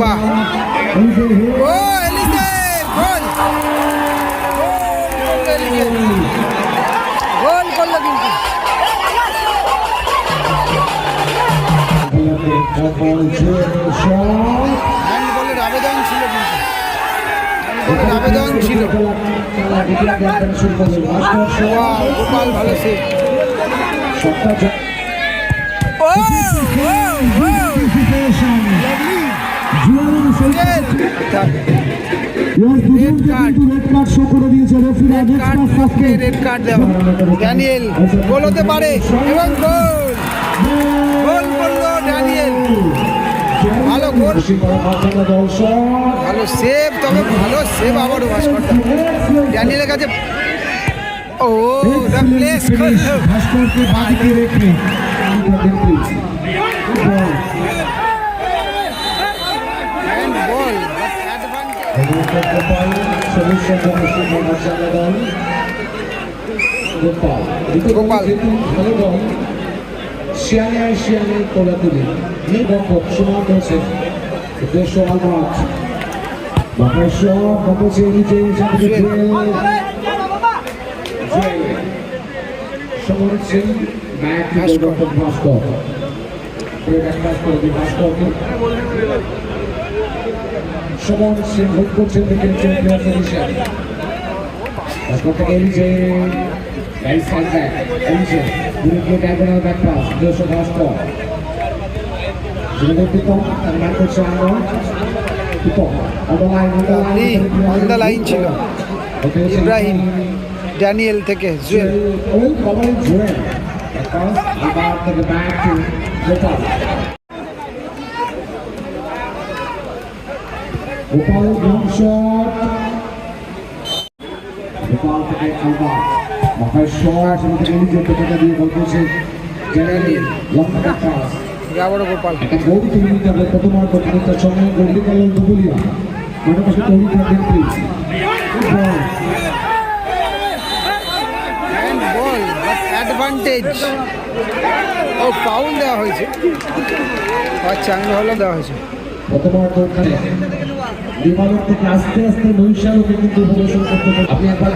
বাহ ও এলিজের গোল গোল করল কিন্তু হ্যান্ডবলের আবেদন ছিল কিন্তু। আবেদন ছিল। গোপাল ভালো সে ও রেড কার্ড দেওয়া? ড্যানিয়েল গোল হতে পারে। এবং গোল। গোল করল ড্যানিয়েল ভালো গোল। ভালো সেভ তবে ভালো সেভ আবারও ভাস্করটা ড্যানিয়েলের কাছে ও ওটা প্লেস ভাস্করকে বাদিকে রেখে হ্যান্ড বল গোপাল। শিয়ানে শিয়ানে তোলা তুলি নির্বাপক সমান রয়েছে উদ্দেশ্য আলমাত মহেশ মহেশে নিচে সমর সিং ব্যাক ভাস্কর। ভাস্কর ভাস্কর ভাস্কর সমন সিং ভোট করছেন দেখেন প্লেয়ার পজিশন ভাস্কর থেকে এলিজে রাইট সাইড ব্যাক এলিজে দূরে ডায়াগোনাল ব্যাক পাস দুশো ভাস্কর তার করছে আনো পিপম অন দ্য লাইন ছিল। ইব্রাহিম ড্যানিয়েল থেকে জুয়েল। ওই pass Gopal long shot Gopal থেকে আলবাত মাথায় শট এবং থেকে নিজের পেটাটা দিয়ে বল করছে জ্যানেলিন লং পাস আবারও গোপাল একটা গোল সঙ্গে দুবুলিয়া। মাঠে পাশে তৈরি থাকবেন প্লিজ অ্যাডভান্টেজ ও ফাউল দেওয়া হয়েছে। আচ্ছা আমি হলো দেওয়া হয়েছে। প্রথম আর থেকে আস্তে আস্তে নৈশালকে কিন্তু প্রদর্শন করতে হবে আপনি একবার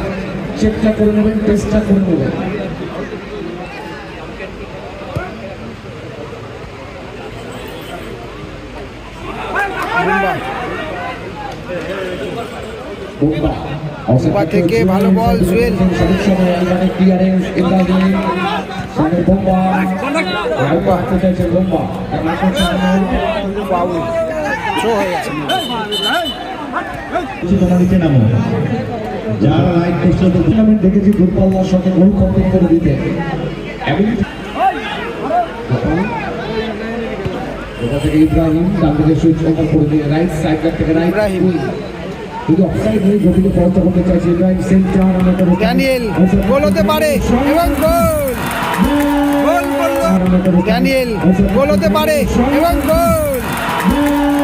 চেকটা করে নেবেন টেস্টটা করে নেবেন। বোম্বা থেকে ভালো বল, জুয়েল। মানে বোম্বা হাতে চাইছে বোম্বা তার করছে ফাউল শো হয়ে গেছে নামো। যারা লাইট করছে তো টুর্নামেন্ট দেখেছি দূরপাল্লার সঙ্গে গোল কমপ্লিট করে দিতে। থেকে ইব্রাহিম ডান দিকে সুইচ ওভার করে দিয়ে রাইট সাইড থেকে রাইট ইব্রাহিম। কিন্তু অফসাইড নিয়ে গতিতে পরাস্ত করতে চাইছে ইব্রাহিম সেন্টার আমরা ড্যানিয়েল গোল হতে পারে এবং গোল গোল করল ড্যানিয়েল গোল হতে পারে এবং গোল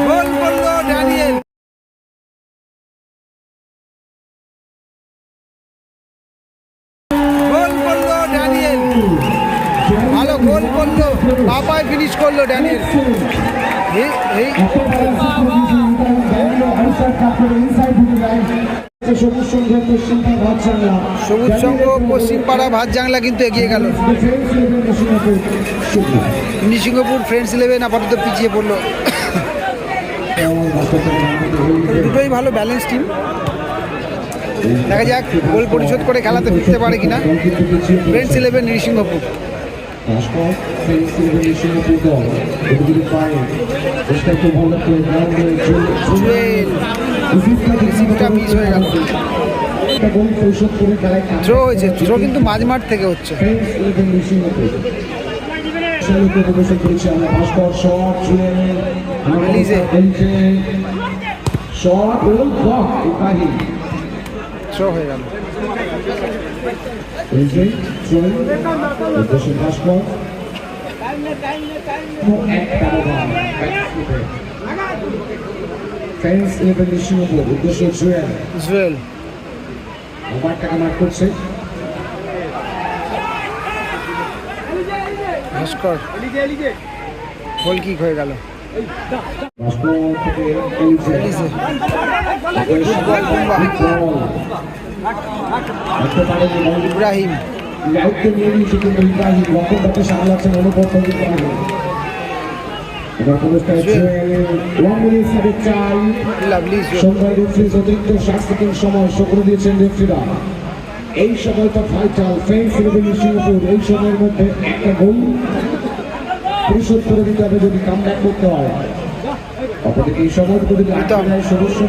গোল করল ড্যানিয়েল। সবুজ সংঘ পশ্চিম পাড়া ভাত জাংলা কিন্তু এগিয়ে গেল। নিসিংহপুর ফ্রেন্ডস ইলেভেন আপাতত পিছিয়ে পড়ল। দুটোই ভালো ব্যালেন্স টিম দেখা যাক গোল পরিশোধ করে খেলাতে ফিরতে পারে কিনা। Friends eleven Nrisinghapur. মিস হয়ে গেল। থ্রো হয়েছে থ্রো কিন্তু মাঝমাঠ থেকে হচ্ছে। থ্রো হয়ে গেল। ইলেভেন সিঙ্গাপুর উদ্দেশ্য জুয়েল জুয়েল মোবাইল টাকা মার্ক করছে ভাস্কর গোল কিক হয়ে গেল। ইব্রাহিম। ইব্রাহিম। অনুপস্থিত সময় সকলে দিয়েছেন রেফারিরা এই সময়টা ভাইটাল ফেন্স সিঙ্গাপুর এই সময়ের মধ্যে একটা গোল পরিশোধ করে দিতে হবে যদি কাম করতে হয়। অপরদিকে এই সময় যদি প্রীতম। সদস্য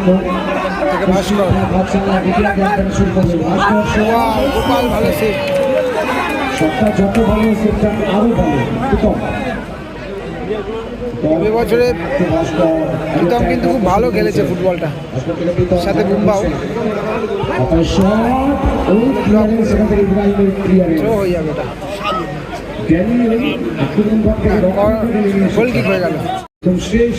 সবটা যত ভালো সেটা আরও ভালো। এবছরে প্রীতম কিন্তু খুব ভালো খেলেছে ফুটবলটা। সাথে বুমবাও। হয়ে যাবে ওটা। কিক হয়ে গেল। শেষ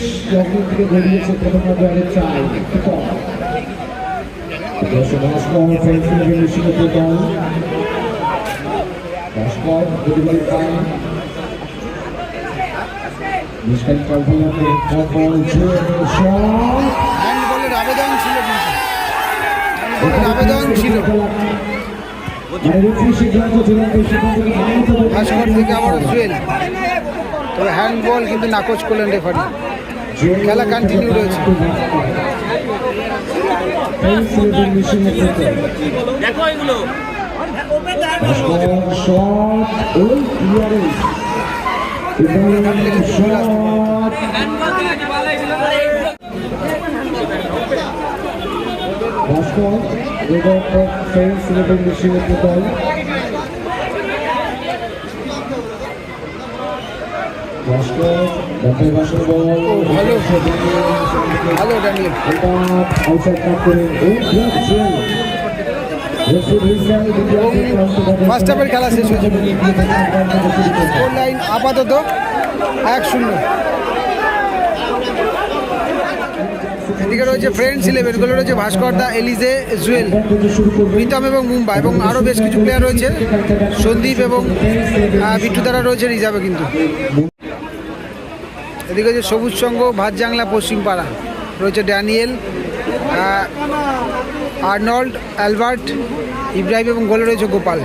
আবেদন ছিল আবেদন ছিল। মানে থেকে মানিয়ে তো ভাস্কর থেকে আবার জুয়েল। তবে হ্যান্ডবল কিন্তু নাকচ করলেন রেফারি খেলা continue রয়েছে। দেখো এগুলো। ভাস্কর এবং মেশিনের দল ভাস্কর ভাস্কর বল ভালো। ভালো জেল ফার্স্ট হাফের খেলা শেষ হয়েছে। লাইন আপাতত এক শূন্য। এদিকে রয়েছে ফ্রেন্ডস ইলেভেনগুলো রয়েছে ভাস্কর দা এলিজে, জুয়েল, প্রীতম এবং মুম্বাই এবং আরও বেশ কিছু প্লেয়ার রয়েছে। সন্দীপ এবং বিট্টু তারা রয়েছে রিজার্ভে কিন্তু। এদিকে হচ্ছে সবুজ সংঘ, ভাতজাংলা, পশ্চিমপাড়া। রয়েছে ড্যানিয়েল আর্নল্ড, অ্যালবার্ট, ইব্রাহিম এবং গোলে রয়েছে গোপাল।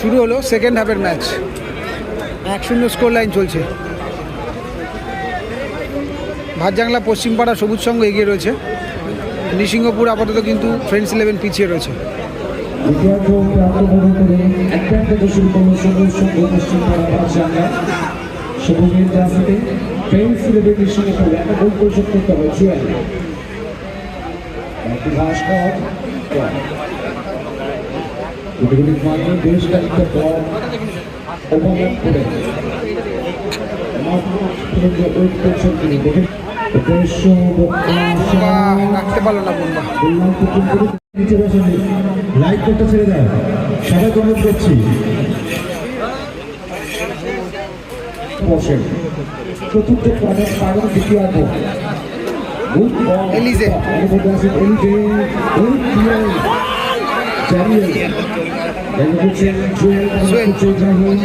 শুরু হলো সেকেন্ড হাফের ম্যাচ এক শূন্য স্কোর লাইন চলছে। ভাতজাংলা পশ্চিমপাড়া সবুজ সংঘ এগিয়ে রয়েছে। নৃসিংহপুর আপাতত কিন্তু ফ্রেন্ডস ইলেভেন পিছিয়ে রয়েছে। সবুজের জার্সিতে ফেন্স লেভেলের সঙ্গে খেলে একটা গোল পরিশোধ করতে হবে জুয়েল একটি ভাস্কর গুটিগুটি মানে বেশ খানিকটা বল ওভারল্যাপ করে। বাহ, রাখতে পারল না বোম্বা। নিচে বসে লাইট করতে ছেড়ে দাও। সবাই কমেন্ট করছি। বসেন চতুর্থ পদের পাগল দ্বিতীয় এলিজে।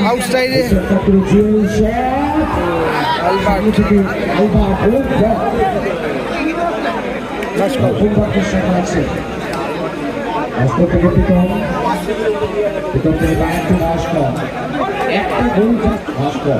আউটসাইডে। ভাস্কর ভাস্কর থেকে প্রীতম প্রীতম থেকে ভাস্কর। একটা গোল ভাস্কর।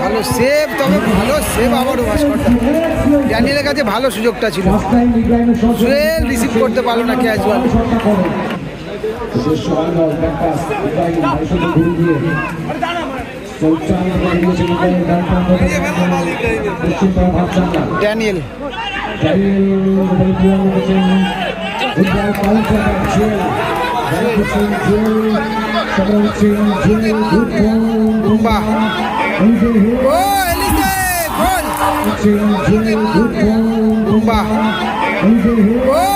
ভালো সেভ তবে ভালো সেভ আবারও ভাস্করটা ড্যানিয়েলের কাছে ভালো সুযোগটা ছিল। জুয়েল রিসিভ করতে পারল না ক্যাজুয়াল ড্যানিয়েল বাহ। ও এলিজে গোল বুম্বা ও এলিজে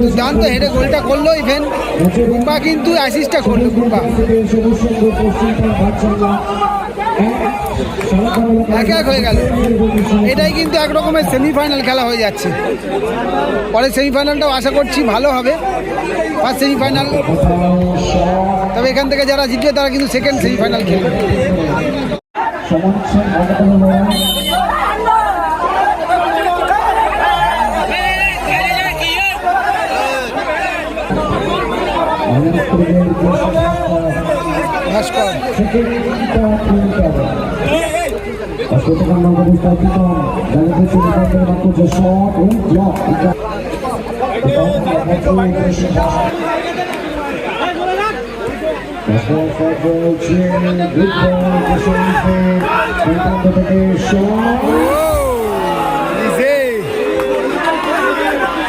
দুর্দান্ত হেডে গোলটা করল ইভেন কুম্বা কিন্তু অ্যাসিস্টটা করল কুম্বা এক এক হয়ে গেল। এটাই কিন্তু এক রকমের সেমিফাইনাল খেলা হয়ে যাচ্ছে। পরে সেমিফাইনালটাও আশা করছি ভালো হবে। ফার্স্ট সেমিফাইনাল তবে এখান থেকে যারা জিতবে, তারা কিন্তু সেকেন্ড সেমিফাইনাল খেলবে। ভাস্কর গতকাল নগর স্থাপিত এলিসে।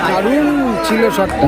দারুণ ছিল শটটা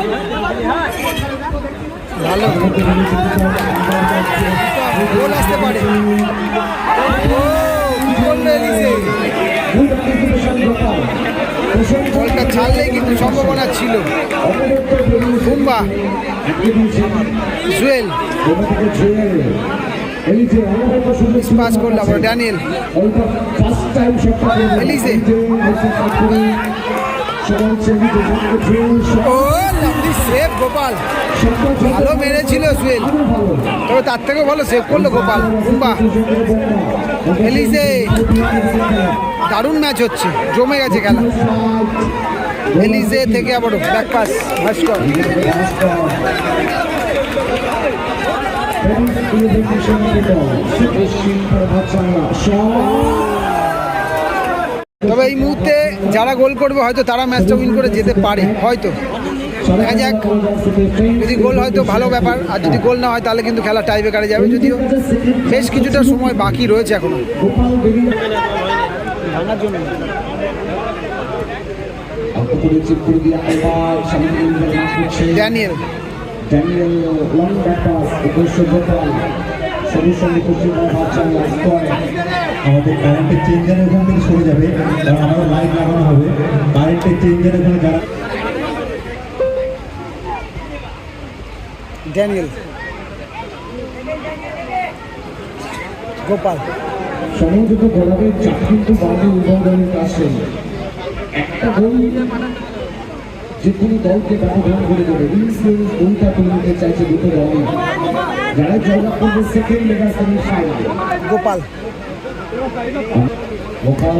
ভালো। গোল আসতে পারে। বলটা ছাড়লেই কিন্তু সম্ভাবনা ছিল। বুম্বা। জুয়েল। পাস করল আবার ড্যানিয়েল। এলিজে। ও সেভ গোপাল। ভালো মেরেছিল জুয়েল তবে তার থেকেও ভালো সেভ করল গোপাল। বুম্বা এলিজে, দারুণ ম্যাচ হচ্ছে। জমে গেছে খেলা। এলিজে থেকে আবারও ব্যাক পাস ভাস্কর তবে এই মুহূর্তে যারা গোল করবে হয়তো তারা ম্যাচটা উইন করে যেতে পারে, হয়তো। দেখা যাক। যদি গোল হয়তো ভালো ব্যাপার, আর যদি গোল না হয় তাহলে কিন্তু খেলা টাই বেকারে যাবে যদিও। বেশ কিছুটা সময় বাকি রয়েছে এখনও। আমাদের কারেন্টের চেঞ্জারের ওখান থেকে সরে যাবে। কারণ আমাদের লাইট লাগানো হবে। কারেন্টের চেঞ্জারের ওখানে যারা ড্যানিয়েল গোপাল সমুদ্র গোলাপের চাপ কিন্তু বাদে দলের কাছে একটা গোল যে কোনো দলকে ব্যবধান করে দেবে। ইনফ্লুয়েন্স গোলটা তুলে নিতে চাইছে দুটো দলই। যারা জয়লাভ করবে second mega semifinal Gopal Gopal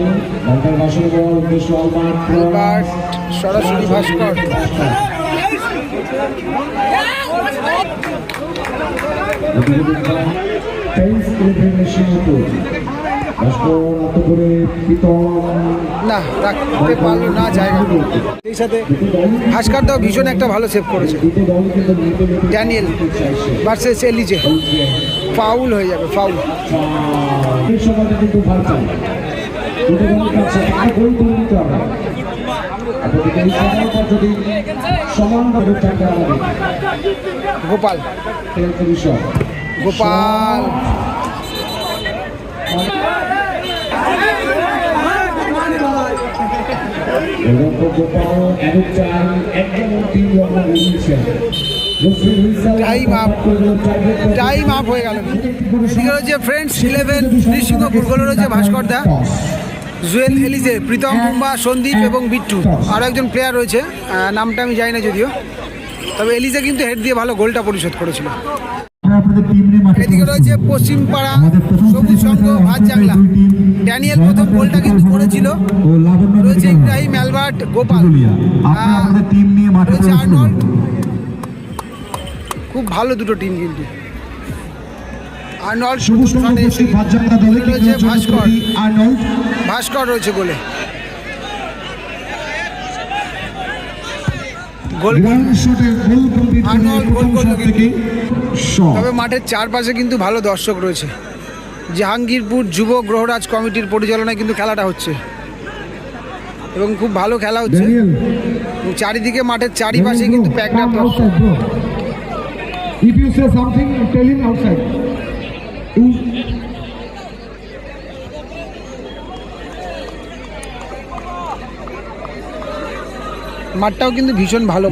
বাসন বল উদ্দেশ্য আলবার্ট সরাসরি ভাস্কর না রাখতে পারল না জায়গা এই সাথে ভীষণ একটা ভালো সেভ করেছে। ড্যানিয়েল ভার্সেস এলিজে ফাউল হয়ে যাবে ফাউল এই সময়টা কিন্তু ভালো চাই দুটো দল কাছে একটা গোল করে নিতে হবে অপরদিকে গোপাল। গোপাল। টাইম আপ হয়ে গেল। ফ্রেন্ডস ইলেভেন নৃসিংহপুর গোলে রয়েছে ভাস্কর দা। জুয়েল এলিজে প্রীতম মুম্বা সন্দীপ এবং বিট্টু। আরও একজন প্লেয়ার রয়েছে। নামটা আমি জানি না যদিও। তবে এলিজে কিন্তু হেড দিয়ে ভালো গোলটা পরিশোধ করেছিল। মাঠে এদিকে রয়েছে পশ্চিম পাড়া সবুজ সংঘ ভাত জাংলা। ড্যানিয়েল প্রথম গোলটা কিন্তু করেছিল রয়েছে ইব্রাহিম অ্যালবার্ট গোপাল। রয়েছে আর্নল্ড। খুব ভালো দুটো টিম কিন্তু। আর্নল্ড সবুজ রয়েছে ভাস্কর। ভাস্কর রয়েছে শট তবে মাঠের চারপাশে কিন্তু ভালো দর্শক রয়েছে। জাহাঙ্গীরপুর যুব গ্রহরাজ কমিটির পরিচালনায় কিন্তু খেলাটা হচ্ছে। এবং খুব ভালো খেলা হচ্ছে। চারিদিকে মাঠের চারিপাশে কিন্তু প্যাকড আপ দর্শক। মাঠটাও কিন্তু ভীষণ ভালো.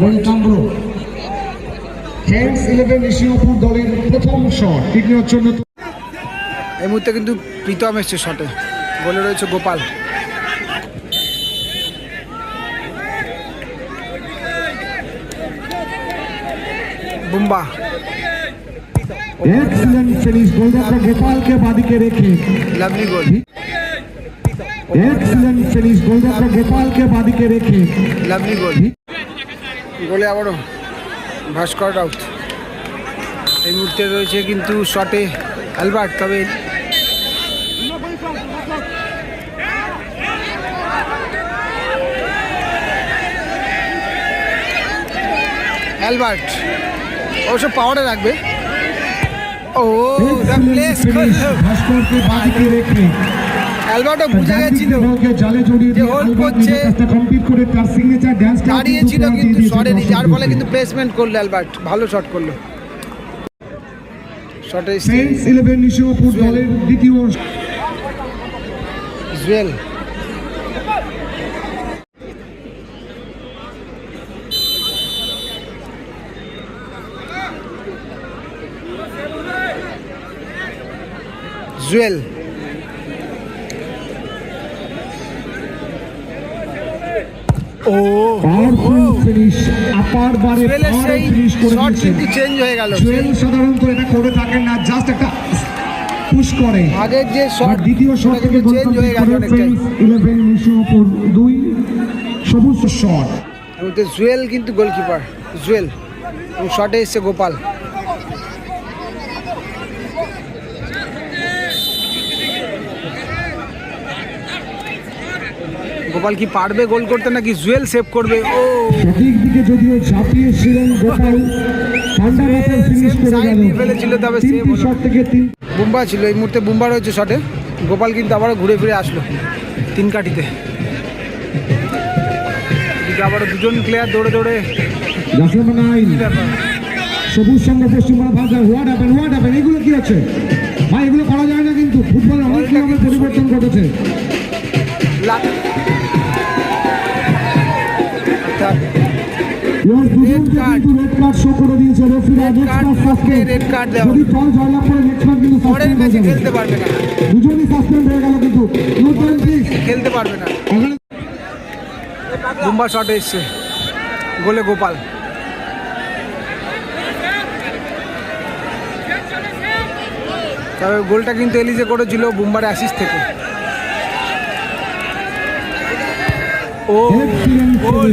Friends 11 নিশিমপুর দলের প্রথম শট ঠিক জন্য এই মুহূর্তে কিন্তু প্রীতম এসছে শটে গোলে রয়েছে গোপাল। বুম্বা। এক্সিলেন্ট ফিনিশ গোলরক্ষক গোপালকে বাদিকে রেখে। লাভলি গোল এক্সিলেন্ট ফিনিশ গোলরক্ষক গোপালকে বাদিকে রেখে। লাভলি গোল গোলে আবারও ভাস্কর রাউত। এই মুহূর্তে রয়েছে কিন্তু শটে অ্যালবার্ট তবে অ্যালবার্ট অবশ্য পাওয়ারে রাখবে ও দ্য এক্সিলেন্ট প্লেস ফিনিশ ভাস্করকে বাদিকে রেখে অ্যালবার্টও বুঝে গেছিল যে দিয়ে করছে। দাঁড়িয়েছিল কিন্তু সরেনি যার ফলে কিন্তু প্লেসমেন্ট করল অ্যালবার্ট ভালো শট করল। শটে জুয়েল জুয়েল ও আপার বারে জুয়েলের পাওয়ার সেই ফিনিশ করে শট কিন্তু চেঞ্জ হয়ে গেল। জুয়েল সাধারণত এটা করে থাকেন না জাস্ট একটা পুশ করে। আগের যে শট দ্বিতীয় শট থেকে চেঞ্জ হয়ে গেল অনেকটাই। সবুজ শট জুয়েল কিন্তু গোলকিপার জুয়েল এবং শটে এসছে গোপাল। গোপাল কি পারবে গোল করতে নাকি জুয়েল সেভ করবে? ও। সঠিক দিকে যদিও ঝাঁপিয়েছিলেন গোপাল ঠান্ডা মাথায় ফিনিশ করে গেল। ফেলেছিল, তবে তিনটি হলো। শট থেকে তিন বুম্বা ছিল এই মুহূর্তে বুম্বা রয়েছে শটে গোপাল কিন্তু আবারও ঘুরে ফিরে আসলো তিন কাঠিতে। আবারও দুজন প্লেয়ার দৌড়ে দৌড়ে। সবুজ সঙ্গে পশ্চিমবঙ্গ ভাষা হোয়াট হ্যাপেন হোয়াট হ্যাপেন এগুলো কি আছে? ভাই এগুলো করা যায় না কিন্তু। ফুটবলে অনেক নিয়মের পরিবর্তন ঘটেছে। রেড কার্ড শো করে দিয়েছে referee Red next card, match suspend red card দেওয়া যদি ফল জয়লাভ করে নেক্সট ম্যাচ কিন্তু পরের ম্যাচে খেলতে পারবে না। দুজনই সাসপেন্ড হয়ে গেল কিন্তু। খেলতে পারবে না। এখানে বুম্বা এসছে। গোলে গোপাল। তবে গোলটা কিন্তু এলিজে করেছিল বুম্বার অ্যাসিস থেকে। ও গোল।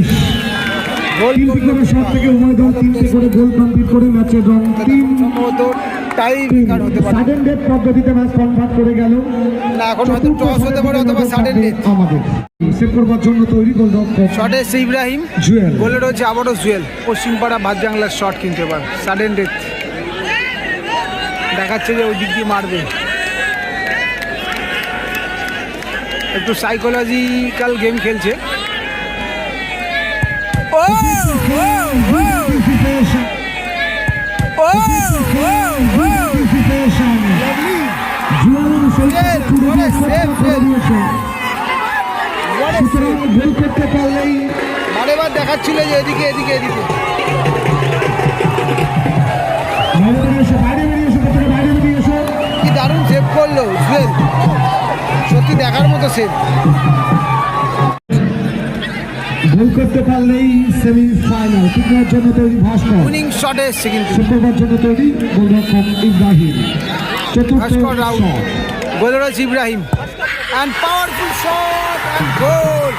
তিনটি করে শট থেকে উভয় দল তিনটি করে গোল কমপ্লিট করে ম্যাচের রং তিন টাই কার হতে পারে। সাডেন ডেথ পদ্ধতিতে ম্যাচ কনভার্ট করে গেল। না এখন হয়তো টস হতে পারে অথবা সাডেন ডেথ আমাদের। সেভ করবার জন্য তৈরি শটে ইব্রাহিম জুয়েল গোলে রয়েছে আবারও জুয়েল পশ্চিমপাড়া শট কিন্তু এবার। সাডেন ডেথ দেখাচ্ছে যে ওই দিক দিয়ে মারবে। একটু সাইকোলজিক্যাল গেম খেলছে। ও ও ও ও ও ও lovely Jewel, what a save, Jewel. What a save! Goal করতে পারলেই বারে বার দেখাচ্ছিল যে এদিকে এদিকে এদিকে কি দারুণ সেভ করল জুয়েল সত্যি দেখার মতো সেভ গোল করতে পারলেই সেমি ফাইনাল টিকার জন্য তৈরি ভাস্কর। উইনিং শটে এসছে কিন্তু। শুক্রবার জন্য তৈরি গোলরক্ষক ইব্রাহিম। চতুর্থ রাউন্ড রাউল শট গোলে রয়েছে Ibrahim. And powerful shot and goal